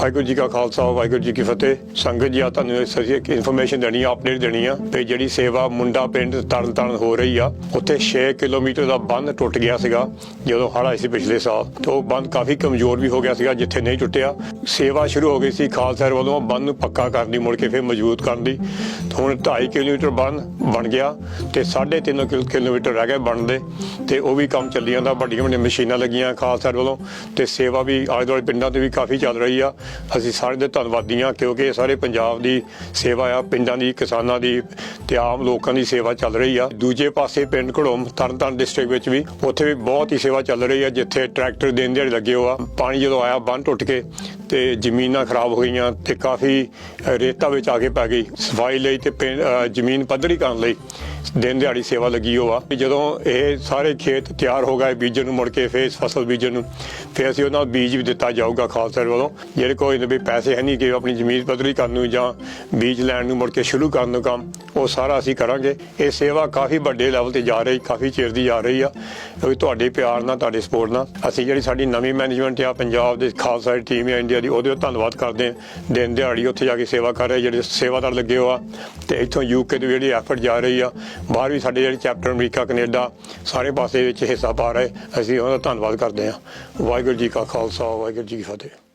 ਵਾਹਿਗੁਰੂ ਜੀ ਕਾ ਖਾਲਸਾ, ਵਾਹਿਗੁਰੂ ਜੀ ਕੀ ਫਤਿਹ। ਸੰਗਤ ਜੀ ਆ ਤੁਹਾਨੂੰ ਅਸੀਂ ਇੱਕ ਇਨਫੋਰਮੇਸ਼ਨ ਦੇਣੀ ਆ ਅਪਡੇਟ ਦੇਣੀ ਆ ਤੇ ਜਿਹੜੀ ਸੇਵਾ ਮੁੰਡਾ ਪਿੰਡ ਤਰਨ ਤਾਰਨ ਹੋ ਰਹੀ ਆ, ਉੱਥੇ 6 ਕਿਲੋਮੀਟਰ ਦਾ ਬੰਨ ਟੁੱਟ ਗਿਆ ਸੀਗਾ, ਜਦੋਂ ਹੜ੍ਹ ਆਏ ਸੀ ਪਿਛਲੇ ਸਾਲ। ਤੇ ਉਹ ਬੰਨ ਕਾਫੀ ਕਮਜ਼ੋਰ ਵੀ ਹੋ ਗਿਆ ਸੀਗਾ, ਜਿੱਥੇ ਨਹੀਂ ਟੁੱਟਿਆ। ਸੇਵਾ ਸ਼ੁਰੂ ਹੋ ਗਈ ਸੀ ਖਾਲਸਾ ਵੱਲੋਂ, ਬੰਨ ਨੂੰ ਪੱਕਾ ਕਰਨ ਦੀ, ਮੁੜ ਕੇ ਫਿਰ ਮਜ਼ਬੂਤ ਕਰਨ ਦੀ। ਹੁਣ 2.5 ਕਿਲੋਮੀਟਰ ਬੰਨ ਬਣ ਗਿਆ ਤੇ 3.5 ਕਿਲੋ- ਕਿਲੋਮੀਟਰ ਰਹਿ ਗਏ ਬਣਦੇ। ਤੇ ਉਹ ਵੀ ਕੰਮ ਚੱਲੀ ਜਾਂਦਾ ਵੱਡੀਆਂ ਵੱਡੀਆਂ ਮਸ਼ੀਨਾਂ ਲੱਗੀਆਂ ਖਾਲਸਾ ਵੱਲੋਂ। ਤੇ ਸੇਵਾ ਵੀ ਆਲੇ ਦੁਆਲੇ ਪਿੰਡਾਂ ਤੇ ਵੀ ਕਾਫੀ ਚੱਲ ਰਹੀ ਆ। ਅਸੀਂ ਸਾਰੇ ਦੇ ਧੰਨਵਾਦੀ ਹਾਂ ਕਿਉਂਕਿ ਇਹ ਸਾਰੇ ਪੰਜਾਬ ਦੀ ਸੇਵਾ ਆ ਪਿੰਡਾਂ ਦੀ ਕਿਸਾਨਾਂ ਦੀ ਤੇ ਆਮ ਲੋਕਾਂ ਦੀ ਸੇਵਾ ਚੱਲ ਰਹੀ ਆ। ਦੂਜੇ ਪਾਸੇ ਪਿੰਡ ਘੜੋਮ ਤਰਨਤਾਰਨ ਡਿਸਟ੍ਰਿਕਟ ਵਿੱਚ ਵੀ ਉੱਥੇ ਵੀ ਬਹੁਤ ਹੀ ਸੇਵਾ ਚੱਲ ਰਹੀ ਆ ਜਿੱਥੇ ਟਰੈਕਟਰ ਦੇਣ ਦਿਹਾੜੇ ਲੱਗੇ ਹੋ ਆ। ਪਾਣੀ ਜਦੋਂ ਆਇਆ ਬੰਨ ਟੁੱਟ ਕੇ ਤੇ ਜ਼ਮੀਨਾਂ ਖਰਾਬ ਹੋ ਗਈਆਂ ਤੇ ਕਾਫੀ ਅ, ਰੇਤਾ ਵਿੱਚ ਆ ਕੇ ਪੈ ਗਈ। ਸਫ਼ਾਈ ਲਈ ਤੇ ਪਿੰਡ- ਜ਼ਮੀਨ ਪੱਧਰੀ ਕਰਨ ਲਈ ਦਿਨ ਦਿਹਾੜੀ ਸੇਵਾ ਲੱਗੀ ਹੋ ਆ ਜਦੋਂ ਇਹ ਸਾਰੇ ਖੇਤ ਤਿਆਰ ਹੋ ਗਏ ਬੀਜਣ ਨੂੰ ਮੁੜ ਕੇ ਫੇਰ ਫਸਲ ਬੀਜਣ ਨੂੰ, ਫੇਰ ਅਸੀਂ ਉਹਨਾਂ ਨੂੰ ਬੀਜ ਵੀ ਦਿੱਤਾ ਜਾਊਗਾ ਖਾਲਸਾ ਵੱਲੋਂ। ਜਿਹੜੇ ਕੋਈ ਵੀ ਪੈਸੇ ਹੈ ਨਹੀਂ ਕਿ ਆਪਣੀ ਜ਼ਮੀਨ ਪੱਧਰੀ ਕਰਨ ਨੂੰ ਜਾਂ ਬੀਜ ਲੈਣ ਨੂੰ ਮੁੜ ਕੇ ਸ਼ੁਰੂ ਕਰਨ ਨੂੰ ਕੰਮ, ਉਹ ਸਾਰਾ ਅਸੀਂ ਕਰਾਂਗੇ। ਇਹ ਸੇਵਾ ਕਾਫੀ ਵੱਡੇ ਲੈਵਲ ਤੇ ਜਾ ਰਹੀ, ਕਾਫੀ ਚਿਰ ਦੀ ਜਾ ਰਹੀ ਆ। ਕਿਉਂਕਿ ਤੁਹਾਡੇ ਪਿਆਰ ਨਾਲ, ਤੁਹਾਡੇ ਸਪੋਰਟ ਨਾਲ ਅਸੀਂ ਜਿਹੜੀ ਸਾਡੀ ਨਵੀਂ ਮੈਨੇਜਮੈਂਟ ਆ, ਪੰਜਾਬ ਦੇ ਖਾਲਸਾ ਦੀ ਟੀਮ ਆ ਇੰਡੀਆ ਦੀ, ਉਹਦੇ ਧੰਨਵਾਦ ਕਰਦੇ ਹਾਂ। ਦਿਨ ਦਿਹਾੜੀ ਉੱਥੇ ਜਾ ਕੇ ਸੇਵਾ ਕਰ ਰਹੇ, ਜਿਹੜੇ ਸੇਵਾਦਾਰ ਲੱਗੇ ਹੋ ਆ ਤੇ ਇੱਥੋਂ ਯੂਕੇ ਦੀ ਜਿਹੜੀ ਐਫਰਟ ਜਾ ਰਹੀ ਆ ਬਾਹਰ ਵੀ ਸਾਡੇ ਜਿਹੜੇ ਚੈਪਟਰ ਅਮਰੀਕਾ, ਕੈਨੇਡਾ ਸਾਰੇ ਪਾਸੇ ਵਿੱਚ ਹਿੱਸਾ ਪਾ ਰਹੇ, ਅਸੀਂ ਉਹਨਾਂ ਦਾ ਧੰਨਵਾਦ ਕਰਦੇ ਹਾਂ। ਵਾਹਿਗੁਰੂ ਜੀ ਕਾ ਖਾਲਸਾ, ਵਾਹਿਗੁਰੂ ਜੀ ਕੀ ਫਤਿਹ।